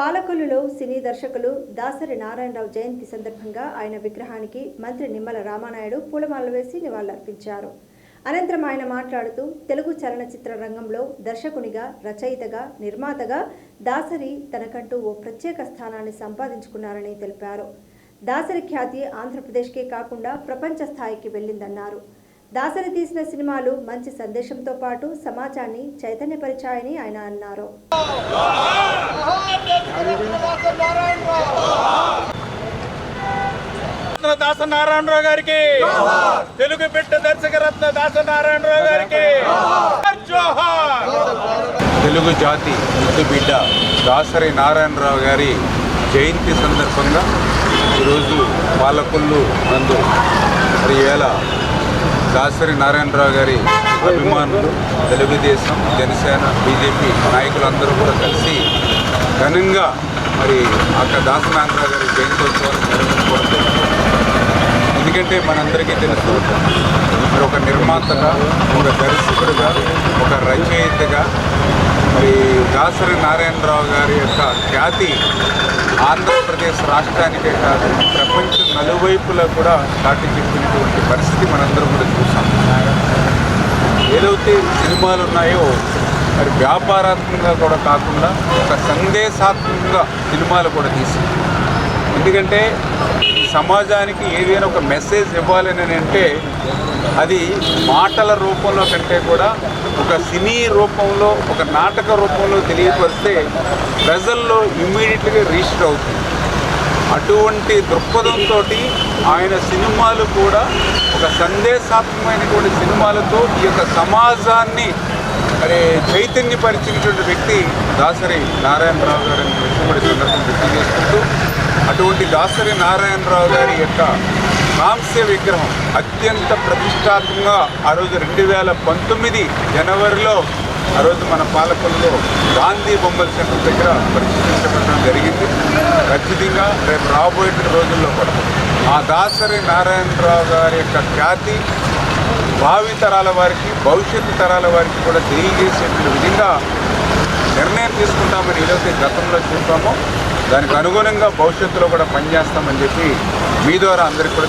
పాలకొల్లులో సినీ దర్శకులు దాసరి నారాయణరావు జయంతి సందర్భంగా ఆయన విగ్రహానికి మంత్రి నిమ్మల రామానాయుడు పూలమాలలు వేసి నివాళులర్పించారు. అనంతరం ఆయన మాట్లాడుతూ తెలుగు చలనచిత్ర రంగంలో దర్శకునిగా రచయితగా నిర్మాతగా దాసరి తనకంటూ ఓ ప్రత్యేక స్థానాన్ని సంపాదించుకున్నారని తెలిపారు. దాసరి ఖ్యాతి ఆంధ్రప్రదేశ్కే కాకుండా ప్రపంచ స్థాయికి వెళ్ళిందన్నారు. దాసరి తీసిన సినిమాలు మంచి సందేశంతో పాటు సమాజాన్ని చైతన్యపరిచాయని ఆయన అన్నారు. రత్న దాస గారికి. తెలుగు బిడ్డ దర్శక రత్న దాస గారికి. తెలుగు జాతి ముద్దు బిడ్డ దాసరి నారాయణరావు గారి జయంతి సందర్భంగా ఈరోజు పాలకొల్లు నందు మరి వేళ దాసరి నారాయణరావు గారి అభిమానులు తెలుగుదేశం జనసేన బీజేపీ నాయకులందరూ కూడా కలిసి ఘనంగా మరి అక్కడ దాసనారాయణరావు గారి జయంతోత్సవాన్ని అంటే మనందరికీ తెలుసు. మరి ఒక నిర్మాతగా ఒక దర్శకుడుగా ఒక రచయితగా మరి దాసరి నారాయణరావు గారి యొక్క ఖ్యాతి ఆంధ్రప్రదేశ్ రాష్ట్రానికే కాదు ప్రపంచం నలువైపులా కూడా దాటి చెప్పినటువంటి పరిస్థితి మనందరం కూడా చూసాం. ఏదైతే సినిమాలు ఉన్నాయో మరి వ్యాపారాత్మకంగా కూడా కాకుండా ఒక సందేశాత్మకంగా సినిమాలు కూడా తీసి ఎందుకంటే సమాజానికి ఏదైనా ఒక మెసేజ్ ఇవ్వాలని అంటే అది మాటల రూపంలో కంటే కూడా ఒక సినీ రూపంలో ఒక నాటక రూపంలో తెలియపరిస్తే ప్రజల్లో ఇమ్మీడియట్గా రిజిస్టర్ అవుతుంది. అటువంటి దృక్పథంతో ఆయన సినిమాలు కూడా ఒక సందేశాత్మకమైనటువంటి సినిమాలతో ఈ యొక్క సమాజాన్ని మరి చైతన్యపరిచినటువంటి వ్యక్తి దాసరి నారాయణరావు గారు అనే విషయం కూడా సందర్భం గుర్తు అటువంటి దాసరి నారాయణరావు గారి యొక్క మాంస్య విగ్రహం అత్యంత ప్రతిష్టాత్మకంగా ఆ రోజు రెండు వేల పంతొమ్మిది జనవరిలో ఆ రోజు మన పాలకుల్లో గాంధీ బొమ్మల సెంటర్ దగ్గర ప్రతిష్ఠించబడడం జరిగింది. ఖచ్చితంగా రేపు రాబోయే రోజుల్లో కూడా ఆ దాసరి నారాయణరావు గారి యొక్క ఖ్యాతి భావి తరాల వారికి భవిష్యత్తు తరాల వారికి కూడా తెలియజేసేటువంటి విధంగా నిర్ణయం తీసుకుంటామని ఏదైతే గతంలో చూసామో దానికి అనుగుణంగా భవిష్యత్తులో కూడా పనిచేస్తామని చెప్పి మీ ద్వారా అందరికీ కూడా తెలియ